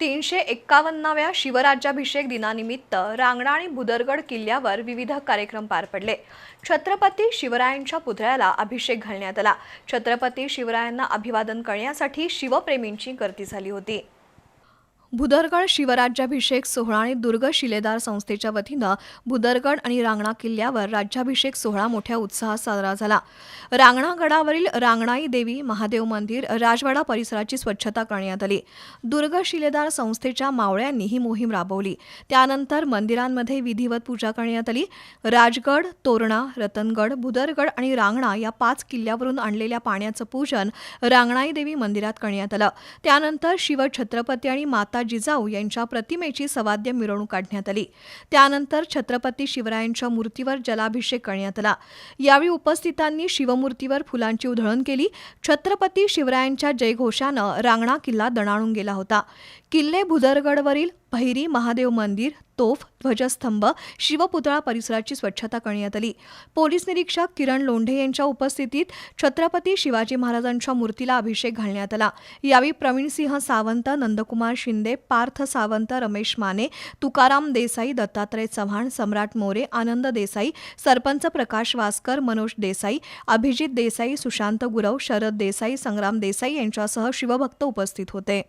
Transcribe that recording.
तीनशे एक्कावन्नाव्या शिवराज्याभिषेक दिनानिमित्त रांगणा आणि बुदरगड किल्ल्यावर विविध कार्यक्रम पार पडले. छत्रपती शिवरायांच्या पुतळ्याला अभिषेक घालण्यात आला. छत्रपती शिवरायांना अभिवादन करण्यासाठी शिवप्रेमींची गर्दी झाली होती. भुदरगड शिवराज्याभिषेक सोहळा आणि दुर्ग शिलेदार संस्थेच्या वतीनं भुदरगड आणि रांगणा किल्ल्यावर राज्याभिषेक सोहळा मोठ्या उत्साहात साजरा झाला. रांगणा गडावरील रांगणाई देवी महादेव मंदिर राजवाडा परिसराची स्वच्छता करण्यात आली. दुर्ग शिलेदार संस्थेच्या मावळ्यांनी ही मोहीम राबवली. त्यानंतर मंदिरांमध्ये विधिवत पूजा करण्यात आली. राजगड तोरणा रतनगड भुदरगड आणि रांगणा या पाच किल्ल्यावरून आणलेल्या पाण्याचं पूजन रांगणाई देवी मंदिरात करण्यात आलं. त्यानंतर शिवछत्रपती आणि माता जिजाऊ यांच्या प्रतिमेची सवाद्य मिरवणूक काढण्यात आली. त्यानंतर छत्रपती शिवरायांच्या मूर्तीवर जलाभिषेक करण्यात आला. यावेळी उपस्थितांनी शिवमूर्तीवर फुलांची उधळण केली. छत्रपती शिवरायांच्या जयघोषानं रांगणा किल्ला दणाणून गेला होता. किल्ले भुदरगडवरील भैरी महादेव मंदिर तोफ ध्वजस्तंभ शिवपुतळा परिसराची स्वच्छता करण्यात आली. पोलीस निरीक्षक किरण लोंढे यांच्या उपस्थितीत छत्रपती शिवाजी महाराजांच्या मूर्तीला अभिषेक घालण्यात आला. यावेळी प्रवीणसिंह सावंत नंदकुमार शिंदे पार्थ सावंत रमेश माने तुकाराम देसाई दत्तात्रय चव्हाण सम्राट मोरे आनंद देसाई सरपंच प्रकाश वासकर मनोज देसाई अभिजित देसाई सुशांत गुरव शरद देसाई संग्राम देसाई यांच्यासह शिवभक्त उपस्थित होते.